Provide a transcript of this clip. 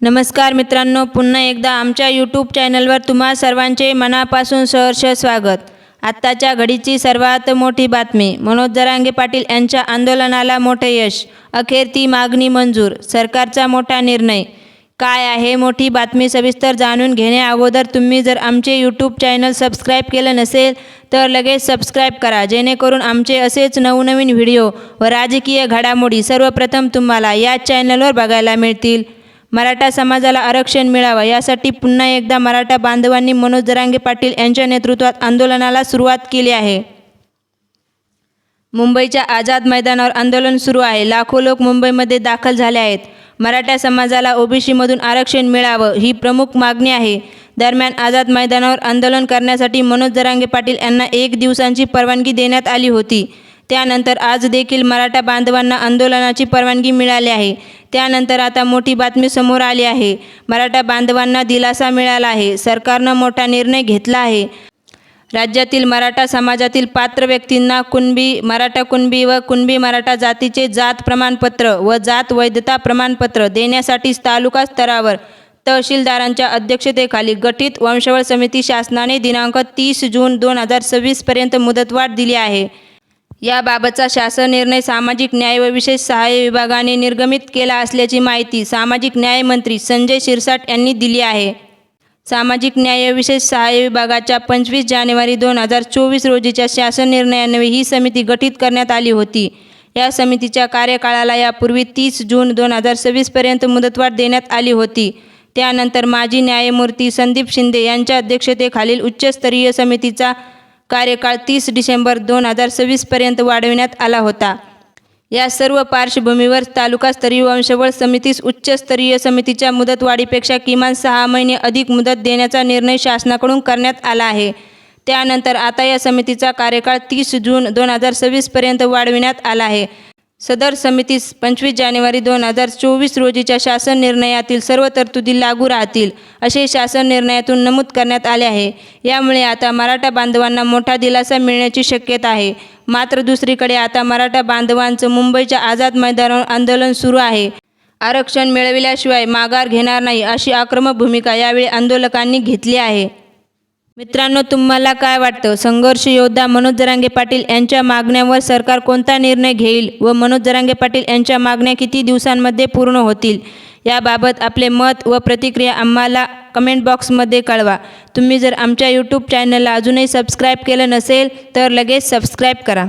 नमस्कार मित्रांनो पुन्हा एकदा आमच्या यूट्यूब चॅनलवर तुम्हा सर्वांचे मनापासून सहर्ष स्वागत. आत्ताच्या घडीची सर्वात मोठी बातमी मनोज जरांगे पाटील यांच्या आंदोलनाला मोठे यश अखेर ती मागणी मंजूर सरकारचा मोठा निर्णय. काय आहे मोठी बातमी सविस्तर जाणून घेण्याअगोदर तुम्ही जर आमचे यूट्यूब चॅनल सबस्क्राईब केलं नसेल तर लगेच सबस्क्राईब करा जेणेकरून आमचे असेच नवनवीन व्हिडिओ व राजकीय घडामोडी सर्वप्रथम तुम्हाला या चॅनलवर बघायला मिळतील. मराठा समाजाला आरक्षण मिळावं. यासाठी पुन्हा एकदा मराठा बांधवांनी मनोज जरांगे पाटील यांच्या नेतृत्वात आंदोलनाला सुरुवात केली आहे. मुंबईच्या आझाद मैदानावर आंदोलन सुरू आहे. लाखो लोक मुंबईमध्ये दाखल झाले आहेत. मराठा समाजाला ओबीसीमधून आरक्षण मिळावं ही प्रमुख मागणी आहे. दरम्यान आझाद मैदानावर आंदोलन करण्यासाठी मनोज जरांगे पाटील यांना एक दिवसांची परवानगी देण्यात आली होती. त्यानंतर आज देखील मराठा बांधवांना आंदोलनाची परवानगी मिळाली आहे. त्यानंतर आता मोठी बातमी समोर आली आहे. मराठा बांधवांना दिलासा मिळाला आहे. सरकारनं मोठा निर्णय घेतला आहे. राज्यातील मराठा समाजातील पात्र व्यक्तींना कुणबी मराठा कुणबी व कुणबी मराठा जातीचे जात प्रमाणपत्र व जात वैधता प्रमाणपत्र देण्यासाठी तालुका स्तरावर तहसीलदारांच्या अध्यक्षतेखाली गठीत वंशवळ समिती शासनाने दिनांक तीस जून दोन हजार सव्वीसपर्यंत मुदतवाढ दिली आहे. याबाबतचा शासन निर्णय सामाजिक न्याय व विशेष सहाय्य विभागाने निर्गमित केला असल्याची माहिती सामाजिक न्याय मंत्री संजय शिरसाट यांनी दिली आहे. सामाजिक न्याय विशेष सहाय्य विभागाच्या पंचवीस जानेवारी दोन हजार चोवीस रोजीच्या शासन निर्णयान्वये ही समिती गठीत करण्यात आली होती. या समितीच्या कार्यकाळाला यापूर्वी तीस जून दोन हजार सव्वीसपर्यंत मुदतवाढ देण्यात आली होती. त्यानंतर माजी न्यायमूर्ती संदीप शिंदे यांच्या अध्यक्षतेखालील उच्चस्तरीय समितीचा कार्यकाळ तीस डिसेंबर दोन हजार सव्वीसपर्यंत वाढविण्यात आला होता. या सर्व पार्श्वभूमीवर तालुकास्तरीय वंशवळ समितीस उच्चस्तरीय समितीच्या मुदतवाढीपेक्षा किमान सहा महिने अधिक मुदत देण्याचा निर्णय शासनाकडून करण्यात आला आहे. त्यानंतर आता या समितीचा कार्यकाळ तीस जून दोन हजार सव्वीसपर्यंत वाढविण्यात आला आहे. सदर समितीस पंचवीस जानेवारी दोन हजार चोवीस रोजीच्या शासन निर्णयातील सर्व तरतुदी लागू राहतील असे शासन निर्णयातून नमूद करण्यात आले आहे. यामुळे आता मराठा बांधवांना मोठा दिलासा मिळण्याची शक्यता आहे. मात्र दुसरीकडे आता मराठा बांधवांचं मुंबईच्या आझाद मैदानावर आंदोलन सुरू आहे. आरक्षण मिळविल्याशिवाय माघार घेणार नाही अशी आक्रमक भूमिका यावेळी आंदोलकांनी घेतली आहे. मित्रांनो तुम्हाला काय वाटतं? संघर्ष योद्धा मनोज जरांगे पाटील यांच्या मागण्यावर सरकार कोणता निर्णय घेईल व मनोज जरांगे पाटील यांच्या मागण्या किती दिवसांमध्ये पूर्ण होतील? याबाबत आपले मत व प्रतिक्रिया आम्हाला कमेंट बॉक्समध्ये कळवा. तुम्ही जर आमच्या यूट्यूब चॅनलला अजूनही सबस्क्राईब केलं नसेल तर लगेच सबस्क्राईब करा.